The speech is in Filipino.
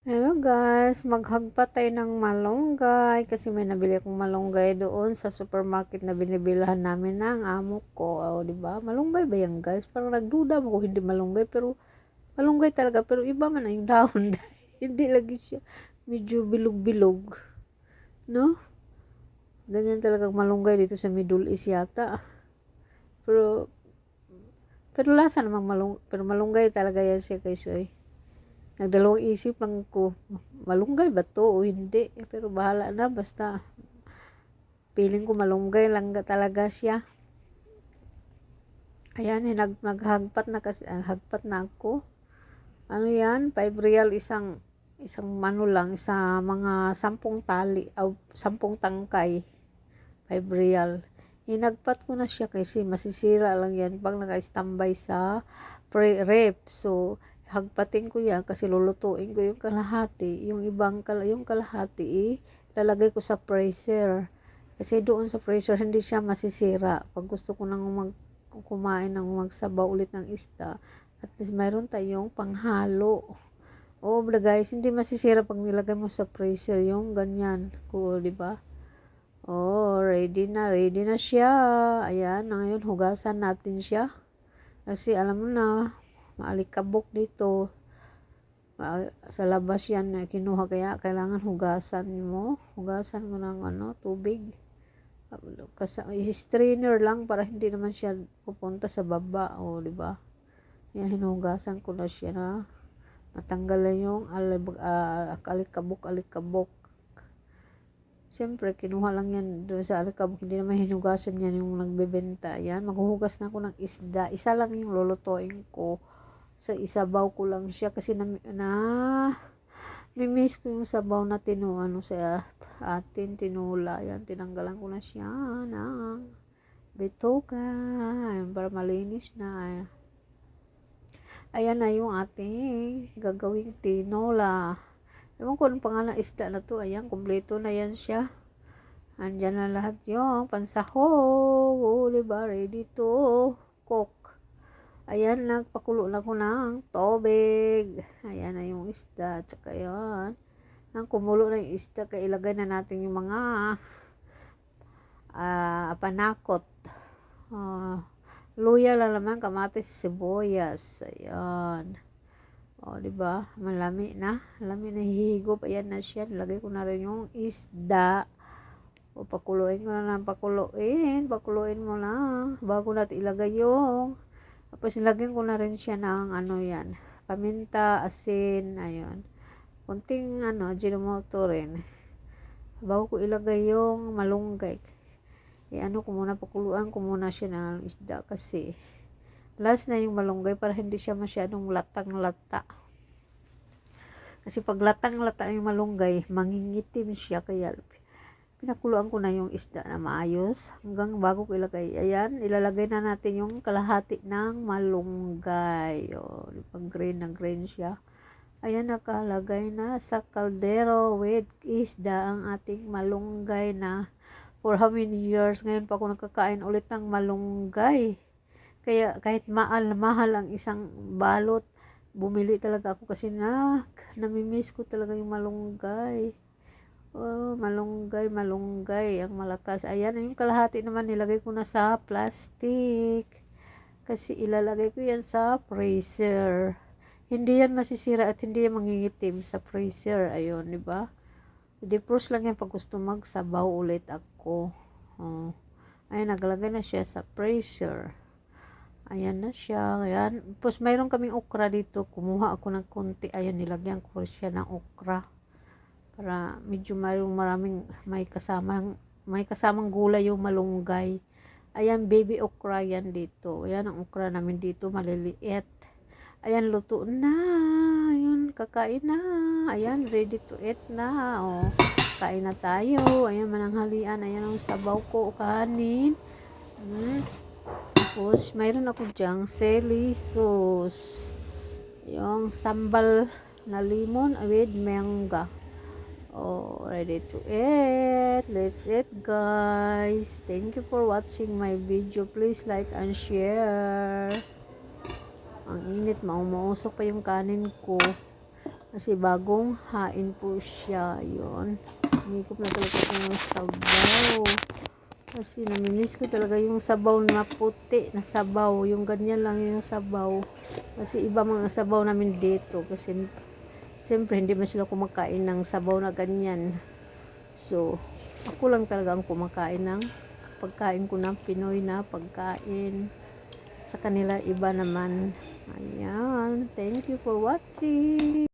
Hello guys, maghagpa tayo ng malunggay kasi may nabili akong malunggay doon sa supermarket na binibilhan namin ng amo ko. O, di ba? Malunggay ba yan guys? Parang nagduda mo kung hindi malunggay pero malunggay talaga pero iba man ang dahon. hindi lagi siya medyo bilog-bilog. No? Ganyan talaga malunggay dito sa Middle East yata. Pero pero lasa namang malung pero malunggay talaga yan siya kay Soy nagdalawang isip lang ko, malunggay ba to o hindi? Eh, pero bahala na, basta feeling ko malunggay lang talaga siya. Ayan, eh, nag, naghagpat na kasi, ah, hagpat na ako. Ano yan? 5 real isang, isang mano lang, sa mga sampung tali, o sampung tangkay. 5 real. Hinagpat ko na siya kasi masisira lang yan pag naka-standby sa pre rep. So, hagpatin ko yan kasi lulutuin ko yung kalahati. Yung ibang kal yung kalahati, eh, lalagay ko sa freezer. Kasi doon sa freezer, hindi siya masisira. Pag gusto ko nang mag kumain ng magsabaw ulit ng isda, at least mayroon tayong panghalo. Oh, guys, hindi masisira pag nilagay mo sa freezer yung ganyan. Cool, di ba? Oh, ready na, ready na siya. Ayan, ngayon hugasan natin siya. Kasi alam mo na, maalikabok dito. Sa labas yan na kinuha. Kaya kailangan hugasan mo. Hugasan mo ng ano tubig. Kasi strainer lang para hindi naman siya pupunta sa baba o di ba? Yan hinugasan ko na siya na matanggal na yung alib, uh, alikabok alikabok. Siyempre, kinuha lang yan doon sa alikabok. Hindi naman hinugasan yan yung nagbebenta. Yan, maghuhugas na ako ng isda. Isa lang yung lulutuin ko sa isabaw ko lang siya kasi na, na mimiss ko yung sabaw na tinu ano sa atin tinula. Yan tinanggalan ko na siya ng bitoka yan, para malinis na. Ayan na yung ating gagawing tinola. Ewan ko anong pangalan isda na to. Ayan kompleto na yan siya. Andyan na lahat yung pansahog. Diba ready to Ayan, nagpakulo na ko ng tubig. Ayan na yung isda. Tsaka yan. Nang kumulo na yung isda, kaya ilagay na natin yung mga uh, panakot. Uh, luya lang naman, kamatis, sibuyas. Ayan. O, di ba? Malami na. Malami na hihigop. Ayan na siya. Lagay ko na rin yung isda. O, pakuluin ko na lang. Pakuluin. Pakuluin mo na. Bago natin ilagay yung tapos nilagyan ko na rin siya ng ano yan, paminta, asin, ayun. Kunting ano, ginomoto rin. Bago ko ilagay yung malunggay. E ano ko pakuluan ko muna siya ng isda kasi last na yung malunggay para hindi siya masyadong latang-lata. Kasi pag latang-lata yung malunggay, mangingitim siya kaya pinakuluan ko na yung isda na maayos hanggang bago ko ilagay. Ayan, ilalagay na natin yung kalahati ng malunggay. O, pag green na green siya. Ayan, nakalagay na sa kaldero with isda ang ating malunggay na for how many years ngayon pa ako nakakain ulit ng malunggay. Kaya kahit mahal, mahal ang isang balot, bumili talaga ako kasi na namimiss ko talaga yung malunggay. Oh, malunggay, malunggay. Ang malakas. Ayan, yung kalahati naman nilagay ko na sa plastic. Kasi ilalagay ko yan sa freezer. Hindi yan masisira at hindi yan mangingitim sa freezer. Ayun, di ba? Defrost lang yan pag gusto magsabaw ulit ako. Oh. Ayan, naglagay na siya sa freezer. Ayan na siya. Ayan. Tapos mayroon kaming okra dito. Kumuha ako ng konti. Ayan, nilagyan ko siya ng okra para medyo mayroong maraming may kasamang may kasamang gulay yung malunggay. Ayan baby okra yan dito. Ayan ang okra namin dito maliliit. Ayan luto na. Ayun kakain na. Ayan ready to eat na. Oh kain na tayo. Ayan mananghalian. Ayan ang sabaw ko kanin. Hmm. tapos mayroon ako dyang seli sauce. Yung sambal na limon with mangga oh ready to eat let's eat guys thank you for watching my video please like and share ang init maumausok pa yung kanin ko Kasi bagong hain po siya. Yun. Higop na talaga yung sabaw. Kasi namimiss ko talaga yung sabaw na puti na sabaw. Yung ganyan lang yung sabaw. Kasi iba mga sabaw namin dito. Kasi siyempre hindi man sila kumakain ng sabaw na ganyan. So, ako lang talaga ang kumakain ng pagkain ko ng Pinoy na pagkain. Sa kanila iba naman. Ayan. Thank you for watching.